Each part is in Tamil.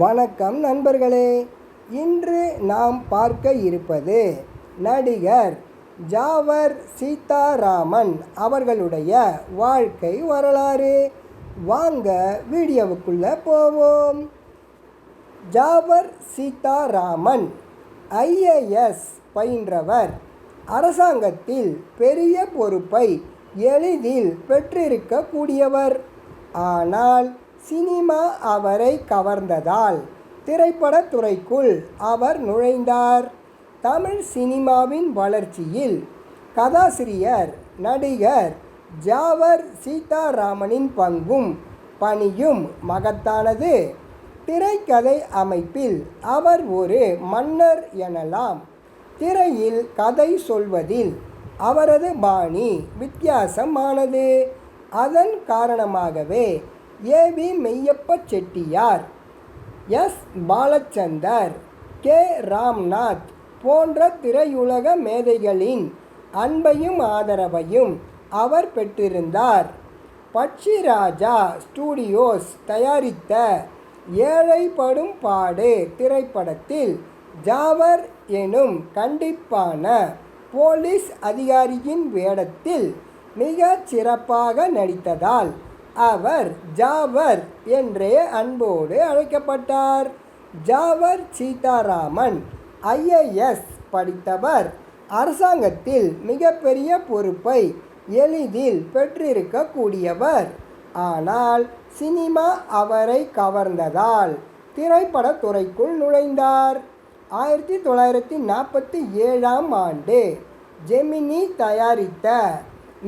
வணக்கம் நண்பர்களே இன்று நாம் பார்க்க இருப்பது நடிகர் ஜாவர் சீதாராமன் அவர்களுடைய வாழ்க்கை வரலாறு. வாங்க வீடியோவுக்குள்ளே போவோம். ஜாவர் சீதாராமன் ஐஏஎஸ் பயின்றவர். அரசாங்கத்தில் பெரிய பொறுப்பை எளிதில் பெற்றிருக்கக்கூடியவர். ஆனால் சினிமா அவரை கவர்ந்ததால் திரைப்படத்துறைக்குள் அவர் நுழைந்தார். தமிழ் சினிமாவின் வளர்ச்சியில் கதாசிரியர் நடிகர் ஜாவர் சீதாராமனின் பங்கும் பணியும் மகத்தானது. திரைக்கதை அமைப்பில் அவர் ஒரு மன்னர் எனலாம். திரையில் கதை சொல்வதில் அவரது பாணி வித்தியாசமானது. அதன் காரணமாகவே AV Meiyappa Chettiar. S. Balachander K. Ramnath போன்ற திரையுலக மேதைகளின் அன்பையும் ஆதரவையும் அவர் பெற்றிருந்தார். பட்சிராஜா ஸ்டூடியோஸ் தயாரித்த ஏழைப்படும் பாடு திரைப்படத்தில் ஜாவர் எனும் கண்டிப்பான போலீஸ் அதிகாரியின் வேடத்தில் மிகச் சிறப்பாக நடித்ததால் அவர் ஜாவர் என்றே அன்போடு அழைக்கப்பட்டார். ஜாவர் சீதாராமன் ஐஏஎஸ் படித்தவர். அரசாங்கத்தில் மிகப்பெரிய பொறுப்பை எளிதில் பெற்றிருக்கக்கூடியவர். ஆனால் சினிமா அவரை கவர்ந்ததால் திரைப்படத்துறைக்குள் நுழைந்தார். ஆயிரத்தி தொள்ளாயிரத்தி நாற்பத்தி ஏழாம் ஆண்டு ஜெமினி தயாரித்த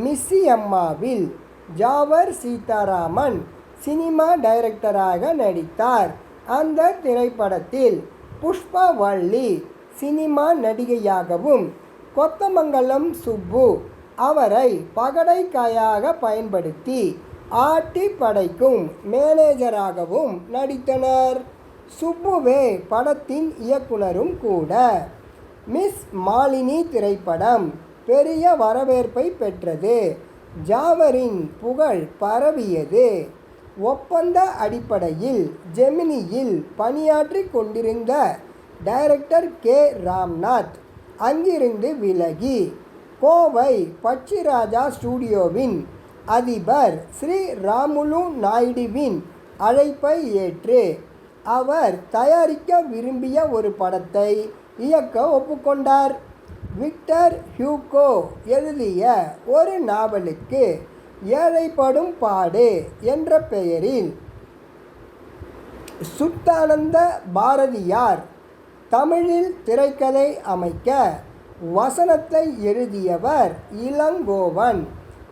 மிஸ்ஸி அம்மாவில் ஜாவர் சீதாராமன் சினிமா டைரக்டராக நடித்தார். அந்த திரைப்படத்தில் புஷ்பவள்ளி சினிமா நடிகையாகவும் கொத்தமங்கலம் சுப்பு அவரை பகடைக்காயாக பயன்படுத்தி ஆட்டி படைக்கும் மேனேஜராகவும் நடித்தனர். சுப்புவே படத்தின் இயக்குனரும் கூட. மிஸ் மாலினி திரைப்படம் பெரிய வரவேற்பை பெற்றது. ஜாவரின் புகழ் பரவியது. ஒப்பந்த அடிப்படையில் ஜெமினியில் பணியாற்றி கொண்டிருந்த டைரக்டர் கே. ராம்நாத் அங்கிருந்து விலகி கோவை பச்சிராஜா ஸ்டூடியோவின் அதிபர் ஸ்ரீ ராமுலு நாயுடுவின் அழைப்பை ஏற்று அவர் தயாரிக்க விரும்பிய ஒரு படத்தை இயக்க ஒப்புக்கொண்டார். விக்டர் ஹியூகோ எழுதிய ஒரு நாவலுக்கு ஏழைப்படும் பாடு என்ற பெயரில் சுத்தானந்த பாரதியார் தமிழில் திரைக்கதை அமைக்க வசனத்தை எழுதியவர் இளங்கோவன்.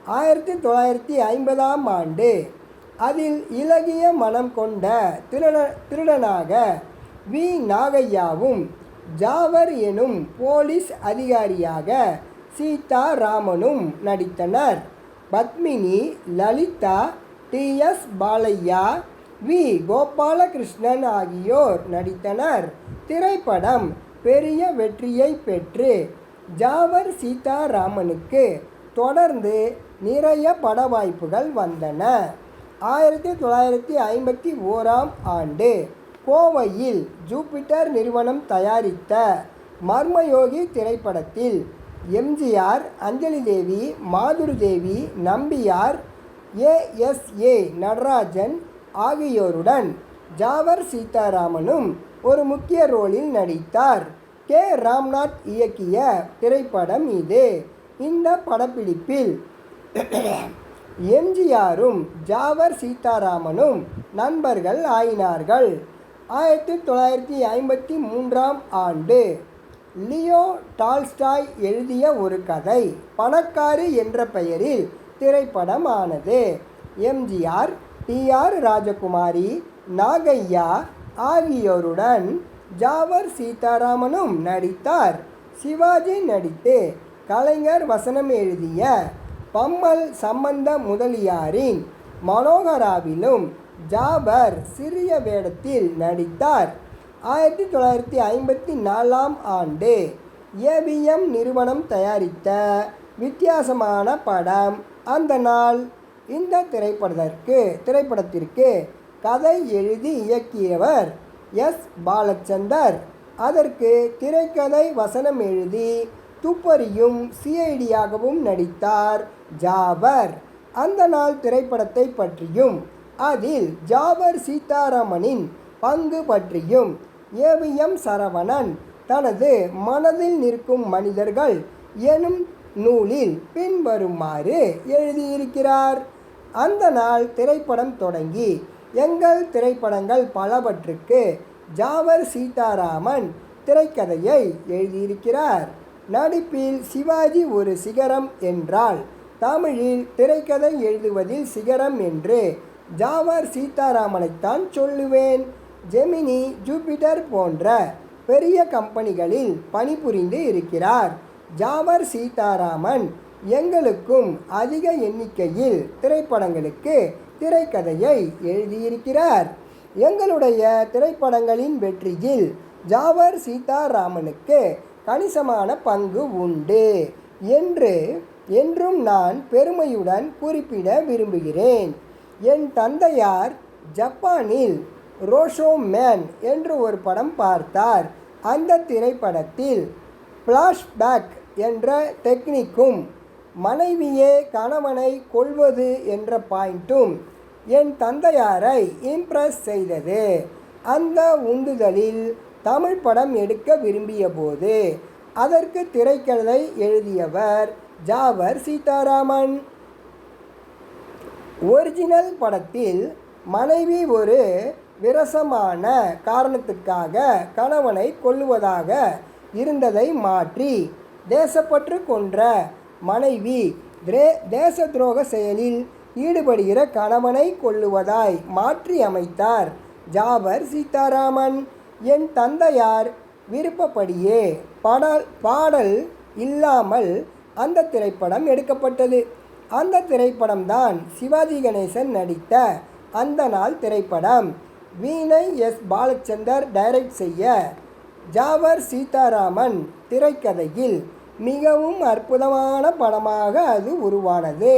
ஆயிரத்தி தொள்ளாயிரத்தி ஐம்பதாம் ஆண்டு அதில் இலகிய மனம் கொண்ட திருட திருடனாக வி. நாகையாவும் ஜாவர் எனும் போலீஸ் அதிகாரியாக சீதாராமனும் நடித்தனர். Padmini Lalitha T. S. Balaiah V. Gopalakrishnan ஆகியோர் நடித்தனர். திரைப்படம் பெரிய வெற்றியை பெற்று ஜாவர் சீதாராமனுக்கு தொடர்ந்து நிறைய பட வாய்ப்புகள் வந்தன. ஆயிரத்தி தொள்ளாயிரத்தி ஐம்பத்தி ஓராம் ஆண்டு கோவையில் ஜூபிட்டர் நிறுவனம் தயாரித்த மர்மயோகி திரைப்படத்தில் எம்ஜிஆர் அஞ்சலி தேவி மாதுரி தேவி நம்பியார் ஏஎஸ்ஏ நடராஜன் ஆகியோருடன் ஜாவர் சீதாராமனும் ஒரு முக்கிய ரோலில் நடித்தார். கே. ராம்நாத் இயக்கிய திரைப்படம் இது. இந்த படப்பிடிப்பில் எம்ஜிஆரும் ஜாவர் சீதாராமனும் நண்பர்கள் ஆயினார்கள். ஆயிரத்தி தொள்ளாயிரத்தி ஐம்பத்தி மூன்றாம் ஆண்டு லியோ டால்ஸ்டாய் எழுதிய ஒரு கதை பணக்காரி என்ற பெயரில் திரைப்படம் ஆனது MGR T R. Rajakumari Nagaiah ஆகியோருடன் ஜாவர் சீதாராமனும் நடித்தார். சிவாஜி நடித்து கலைஞர் வசனம் எழுதிய பம்மல் சம்பந்த முதலியாரின் மனோகராவிலும் ஜாபர் சிறிய வேடத்தில் நடித்தார். ஆயிரத்தி தொள்ளாயிரத்தி ஐம்பத்தி நாலாம் ஆண்டு ஏபிஎம் நிறுவனம் தயாரித்த வித்தியாசமான படம் அந்த நாள். இந்த திரைப்படத்திற்கு திரைப்படத்திற்கு கதை எழுதி இயக்கியவர் எஸ். பாலச்சந்தர். அதற்கு திரைக்கதை வசனம் எழுதி துப்பறியும் சிஐடியாகவும் நடித்தார் ஜாபர். அந்த நாள் திரைப்படத்தை பற்றியும் அதில் ஜாவர் சீதாராமனின் பங்கு பற்றியும் ஏவிஎம் சரவணன் தனது மனதில் நிற்கும் மனிதர்கள் எனும் நூலில் பின்வருமாறு எழுதியிருக்கிறார். அந்த நாள் திரைப்படம் தொடங்கி எங்கள் திரைப்படங்கள் பலவற்றுக்கு ஜாவர் சீதாராமன் திரைக்கதையை எழுதியிருக்கிறார். நடிப்பில் சிவாஜி ஒரு சிகரம் என்றால் தமிழில் திரைக்கதை எழுதுவதில் சிகரம் என்று ஜாவர் சீதாராமனைத்தான் சொல்லுவேன். ஜெமினி ஜூபிட்டர் போன்ற பெரிய கம்பெனிகளில் பணிபுரிந்து இருக்கிறார். ஜாவர் சீதாராமன் எங்களுக்கும் அதிக எண்ணிக்கையில் திரைப்படங்களுக்கு திரைக்கதையை எழுதியிருக்கிறார். எங்களுடைய திரைப்படங்களின் வெற்றியில் ஜாவர் சீதாராமனுக்கு கணிசமான பங்கு உண்டு என்று என்றும் நான் பெருமையுடன் குறிப்பிட விரும்புகிறேன். என் தந்தையார் ஜப்பானில் ரோஷோ மேன் என்று ஒரு படம் பார்த்தார். அந்த திரைப்படத்தில் ஃப்ளாஷ்பேக் என்ற டெக்னிக்கும் மனைவியே கணவனை கொள்வது என்ற பாயிண்ட்டும் என் தந்தையாரை இம்ப்ரெஸ் செய்தது. அந்த உந்துதலில் தமிழ் படம் எடுக்க விரும்பிய போது அதற்கு திரைக்கதை எழுதியவர் ஜாவர் சீதாராமன். ஒரிஜினல் படத்தில் மனைவி ஒரு விரசமான காரணத்துக்காக கணவனை கொல்லுவதாக இருந்ததை மாற்றி தேசப்பற்று கொன்ற மனைவி திரே தேச துரோக செயலில் ஈடுபடுகிற கணவனை கொல்லுவதாய் மாற்றி அமைத்தார். ஜாபர் சீதாராமன் என் தந்தையார் விருப்பப்படியே பாடல் பாடல் இல்லாமல் அந்த திரைப்படம் எடுக்கப்பட்டது. அந்த திரைப்படம்தான் சிவாஜி கணேசன் நடித்த அந்த நாள் திரைப்படம். வீணை எஸ். பாலச்சந்தர் டைரக்ட் செய்ய ஜாவர் சீதாராமன் திரைக்கதையில் மிகவும் அற்புதமான படமாக அது உருவானது.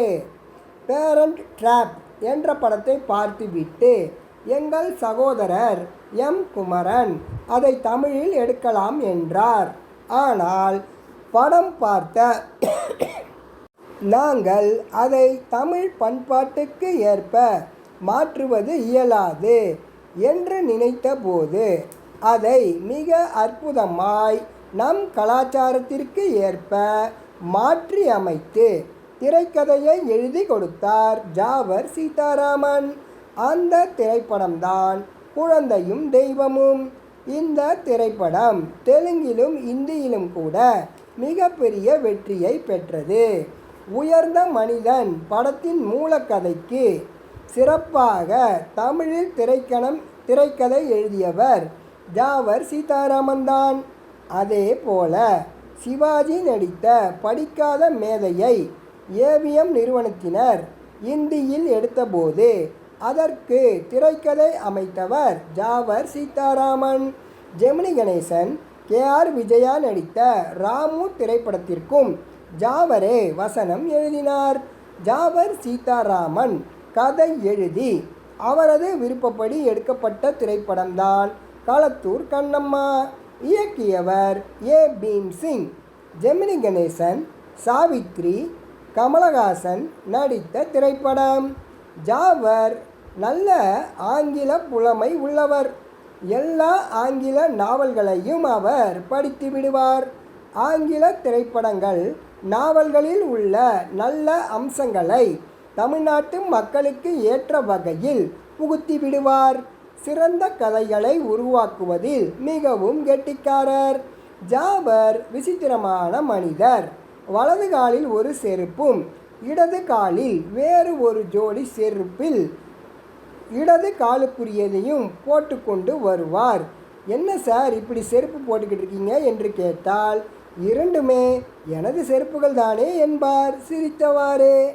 பேரண்ட் ட்ராப் என்ற படத்தை பார்த்துவிட்டு எங்கள் சகோதரர் எம். குமரன் அதை தமிழில் எடுக்கலாம் என்றார். ஆனால் படம் பார்த்த நாங்கள் அதை தமிழ் பண்பாட்டுக்கு ஏற்ப மாற்றுவது இயலாது என்று நினைத்தபோது அதை மிக அற்புதமாய் நம் கலாச்சாரத்திற்கு ஏற்ப மாற்றி அமைத்து திரைக்கதையை எழுதி கொடுத்தார் ஜாவர் சீதாராமன். அந்த திரைப்படம்தான் குழந்தையும் தெய்வமும். இந்த திரைப்படம் தெலுங்கிலும் இந்தியிலும் கூட மிகப்பெரிய வெற்றியை பெற்றது. உயர்ந்த மனிதன் படத்தின் மூலக்கதைக்கு சிறப்பாக தமிழில் திரைக்கணம் திரைக்கதை எழுதியவர் ஜாவர் சீதாராமன் தான். அதே போல சிவாஜி நடித்த படிக்காத மேதையை ஏவிஎம் நிறுவனத்தினர் இந்தியில் எடுத்தபோது அதற்கு திரைக்கதை அமைத்தவர் ஜாவர் சீதாராமன். ஜெமினி கணேசன் கே ஆர் விஜயா நடித்த ராமு திரைப்படத்திற்கும் ஜாவரே வசனம் எழுதினார். ஜாவர் சீதாராமன் கதை எழுதி அவரது விருப்பப்படி எடுக்கப்பட்ட திரைப்படம்தான். களத்தூர் கண்ணம்மா இயக்கியவர் ஏ. பீம் சிங் ஜெமினி கணேசன் சாவித்ரி கமலஹாசன் நடித்த திரைப்படம். ஜாவர் நல்ல ஆங்கில புலமை உள்ளவர். எல்லா ஆங்கில நாவல்களையும் அவர் படித்து விடுவார். ஆங்கில திரைப்படங்கள் நாவல்களில் உள்ள நல்ல அம்சங்களை தமிழ்நாட்டு மக்களுக்கு ஏற்ற வகையில் புகுத்தி விடுவார். சிறந்த கதைகளை உருவாக்குவதில் மிகவும் கெட்டிக்காரர். ஜாபர் விசித்திரமான மனிதர். வலது காலில் ஒரு செருப்பும் இடது காலில் வேறு ஒரு ஜோடி செருப்பில் இடது காலுக்குரியதையும் போட்டுக்கொண்டு வருவார். என்ன சார் இப்படி செருப்பு போட்டுக்கிட்டு இருக்கீங்க? என்று கேட்டால் இரண்டுமே எனது செருப்புகள் தானே என்பார் சிரித்தவாறு.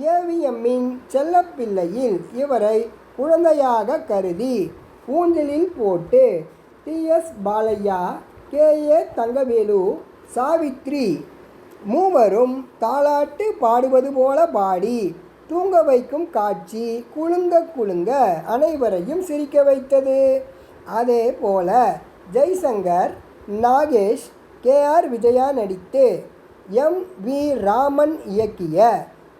ஏவிஎம்மின் செல்லப்பிள்ளையில் இவரை குழந்தையாக கருதி ஊஞ்சலில் போட்டு TS Balaiah K. A. Thangavelu Savitri மூவரும் தாலாட்டு பாடுவது போல பாடி தூங்க வைக்கும் காட்சி குலுங்க குலுங்க அனைவரையும் சிரிக்க வைத்தது. அதே போல ஜெய்சங்கர் நாகேஷ் கே ஆர் விஜயா நடித்து எம் வி ராமன் இயக்கிய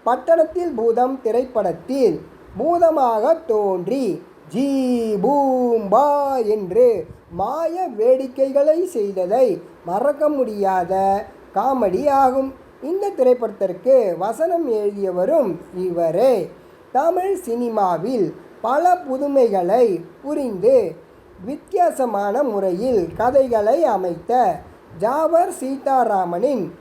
பட்டணத்தில் பூதம் திரைப்படத்தில் பூதமாக தோன்றி ஜீ பூம்பா என்று மாய வேடிக்கைகளை செய்ததை மறக்க முடியாத காமெடி ஆகும். இந்த திரைப்படத்திற்கு வசனம் எழுதியவரும் இவரே. தமிழ் சினிமாவில் பல புதுமைகளை புரிந்து வித்தியாசமான முறையில் கதைகளை அமைத்த ஜாவர் சீதாராமனின்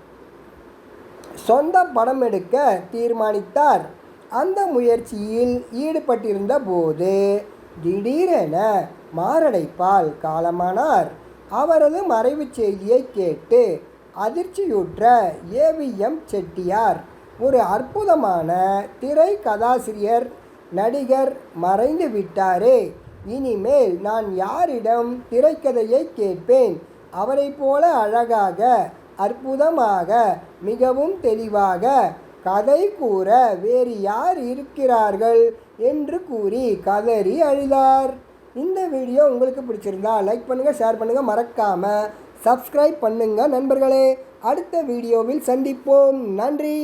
சொந்த படம் எடுக்க தீர்மானித்தார். அந்த முயற்சியில் ஈடுபட்டிருந்த போது திடீரென மாரடைப்பால் காலமானார். அவரது மறைவுச் செய்தியை கேட்டு அதிர்ச்சியுற்ற ஏவிஎம் செட்டியார் ஒரு அற்புதமான திரை கதாசிரியர் நடிகர் மறைந்து விட்டாரே. இனிமேல் நான் யாரிடம் திரைக்கதையை கேட்பேன்? அவரைப் போல அழகாக அற்புதமாக மிகவும் தெளிவாக கதை கூற வேறு யார் இருக்கிறார்கள் என்று கூறி கதறி அழுதார். இந்த வீடியோ உங்களுக்கு பிடிச்சிருந்தா லைக் பண்ணுங்கள் ஷேர் பண்ணுங்கள் மறக்காமல் சப்ஸ்கிரைப் பண்ணுங்கள் நண்பர்களே. அடுத்த வீடியோவில் சந்திப்போம். நன்றி.